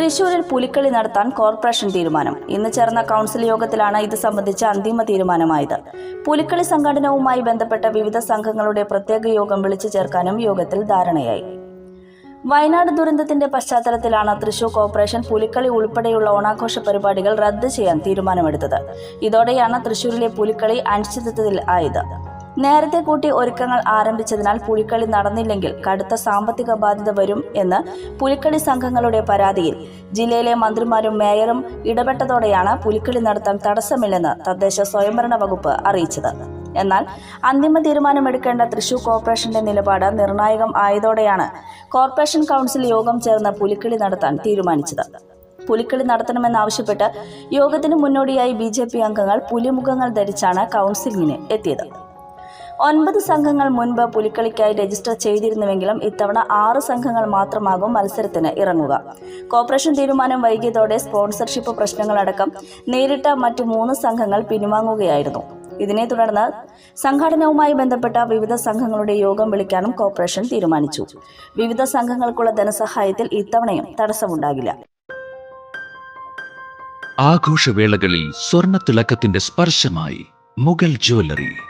തൃശൂരിൽ പുലിക്കളി നടത്താൻ കോർപ്പറേഷൻ തീരുമാനം. ഇന്ന് ചേർന്ന കൗൺസിൽ യോഗത്തിലാണ് ഇത് സംബന്ധിച്ച അന്തിമ തീരുമാനമായത്. പുലിക്കളി സംഘടനവുമായി ബന്ധപ്പെട്ട വിവിധ സംഘങ്ങളുടെ പ്രത്യേക യോഗം വിളിച്ചു ചേർക്കാനും യോഗത്തിൽ ധാരണയായി. വയനാട് ദുരന്തത്തിന്റെ പശ്ചാത്തലത്തിലാണ് തൃശൂർ കോർപ്പറേഷൻ പുലിക്കളി ഉൾപ്പെടെയുള്ള ഓണാഘോഷ പരിപാടികൾ റദ്ദ് ചെയ്യാൻ തീരുമാനമെടുത്തത്. ഇതോടെയാണ് തൃശൂരിലെ പുലിക്കളി അനിശ്ചിതത്വത്തിൽ ആയത്. നേരത്തെ കൂട്ടി ഒരുക്കങ്ങൾ ആരംഭിച്ചതിനാൽ പുലിക്കളി നടന്നില്ലെങ്കിൽ കടുത്ത സാമ്പത്തിക ബാധ്യത വരും എന്ന് പുലിക്കളി സംഘങ്ങളുടെ പരാതിയിൽ ജില്ലയിലെ മന്ത്രിമാരും മേയറും ഇടപെട്ടതോടെയാണ് പുലിക്കളി നടത്താൻ തടസ്സമില്ലെന്ന് തദ്ദേശ സ്വയംഭരണ വകുപ്പ് അറിയിച്ചത്. എന്നാൽ അന്തിമ തീരുമാനമെടുക്കേണ്ട തൃശൂർ കോർപ്പറേഷന്റെ നിലപാട് നിർണായകം ആയതോടെയാണ് കോർപ്പറേഷൻ കൗൺസിൽ യോഗം ചേർന്ന് പുലിക്കളി നടത്താൻ തീരുമാനിച്ചത്. പുലിക്കളി നടത്തണമെന്നാവശ്യപ്പെട്ട് യോഗത്തിന് മുന്നോടിയായി ബി അംഗങ്ങൾ പുലിമുഖങ്ങൾ ധരിച്ചാണ് കൗൺസിലിങ്ങിന് എത്തിയത്. ഒൻപത് സംഘങ്ങൾ മുൻപ് പുലിക്കളിക്കായി രജിസ്റ്റർ ചെയ്തിരുന്നുവെങ്കിലും ഇത്തവണ ആറ് സംഘങ്ങൾ മാത്രമാകും മത്സരത്തിന് ഇറങ്ങുക. കോർപ്പറേഷൻ തീരുമാനം വൈകിയതോടെ സ്പോൺസർഷിപ്പ് പ്രശ്നങ്ങളടക്കം നേരിട്ട മറ്റു മൂന്ന് സംഘങ്ങൾ പിൻവാങ്ങുകയായിരുന്നു. ഇതിനെ തുടർന്ന് സംഘാടനവുമായി ബന്ധപ്പെട്ട വിവിധ സംഘങ്ങളുടെ യോഗം വിളിക്കാനും കോർപ്പറേഷൻ തീരുമാനിച്ചു. വിവിധ സംഘങ്ങൾക്കുള്ള ധനസഹായത്തിൽ ഇത്തവണയും തടസ്സമുണ്ടാകില്ല. ആഘോഷവേളകളിൽ സ്വർണ തിളക്കത്തിന്റെ സ്പർശമായി മുഗൾ ജ്വല്ലറി.